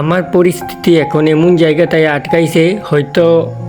আমার পরিস্থিতি এখন এমন জায়গাটায় আটকাইছে, হয়তো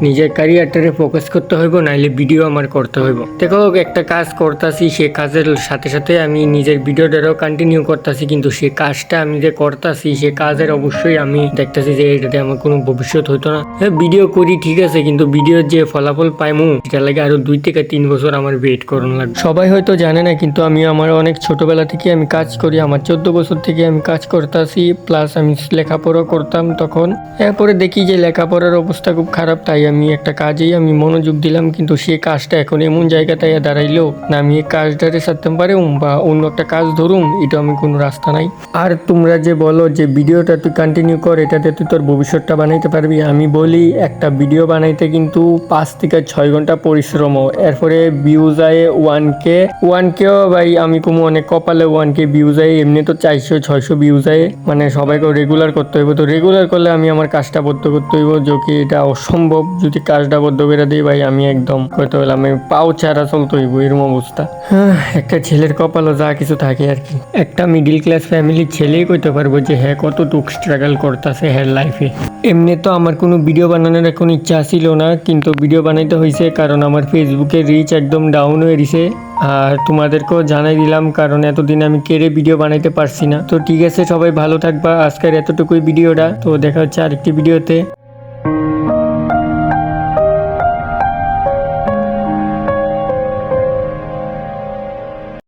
নিজের ক্যারিয়ারটারে ফোকাস করতে হইব, নাইলে ভিডিও আমার করতে হইব। দেখো একটা কাজ করতেছি, সে কাজের সাথে সাথে আমি নিজের ভিডিওটারও কন্টিনিউ করতেছি, কিন্তু সে কাজটা আমি যে করতেছি, সে কাজের অবশ্যই আমি দেখতেছি যে এটাতে আমার কোনো ভবিষ্যৎ হইতো না। হ্যাঁ ভিডিও করি, ঠিক আছে, কিন্তু ভিডিওর যে ফলাফল পাইমু সেটা লাগে আরও দুই থেকে তিন বছর আমার ওয়েট করুন লাগবে। সবাই হয়তো জানে না, কিন্তু আমি আমার অনেক ছোটবেলা থেকে আমি কাজ করি, আমার চোদ্দ বছর থেকে আমি কাজ করতেছি প্লাস আমি লেখাপড়া করতাম তখন। এরপরে দেখি যে লেখাপড়ার অবস্থা খুব খারাপ, তাই আমি একটা কাজেই আমি মনোযোগ দিলাম, কিন্তু সেই কাজটা এখন এমন জায়গাটায় দাঁড়াইলো, না আমি এই কাজটাতে সারতে পারুম বা অন্য একটা কাজ ধরুম, এটা আমি কোনো রাস্তা নাই। আর তোমরা যে বলো যে ভিডিওটা তুই কন্টিনিউ কর, এটাতে তুই তোর ভবিষ্যৎটা বানাইতে পারবি। আমি বলি, একটা ভিডিও বানাইতে কিন্তু পাঁচ থেকে ছয় ঘণ্টা পরিশ্রম এরপরে ভিউজ আয় ওয়ান কে ওয়ান কেও ভাই, আমি কোনো অনেক কপালে ওয়ান কে ভিউজ আয়, এমনি তো চারশো, ছয়শো ভিউজ আয়। মানে সবাইকে রেগুলার করতে হইব। তো রেগুলার করলে আমি আমার কাজটা বদ্ধ করতে হইব, যে কি এটা অসম্ভব। যদি কাজটা বদ্ধ করে দিই ভাই, আমি একদম করতে হলে আমি পাও ছাড়া চলতে হইব, এরম অবস্থা। হ্যাঁ একটা ছেলের কপালও যা কিছু থাকে আর কি। একটা মিডিল ক্লাস ফ্যামিলির ছেলেই কইতে পারব যে হ্যাঁ কত কতটুক স্ট্রাগল করতেছে হ্যার লাইফে এমনি তো আমার কোনো ভিডিও বানানোর এখন ইচ্ছা ছিল না, কিন্তু ভিডিও বানাইতে হয়েছে কারণ আমার ফেসবুকে রিচ একদম ডাউন হয়ে গেছে আর তোমাদেরকেও জানাই দিলাম, কারণ এতদিন আমি কেড়ে ভিডিও বানাইতে পারছি না। তো ঠিক আছে, সবাই ভালো থাকবা। আজকের এতটুকুই ভিডিওটা। তো দেখা হচ্ছে আরেকটি ভিডিওতে